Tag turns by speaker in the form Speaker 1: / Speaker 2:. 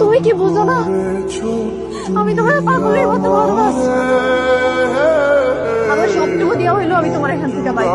Speaker 1: তুমি কি বুঝো না? আমি তোমার পাগলের মতো ভালোবাসি। আমার সবটুকু দেওয়া হইল আমি তোমার এখান থেকে পাই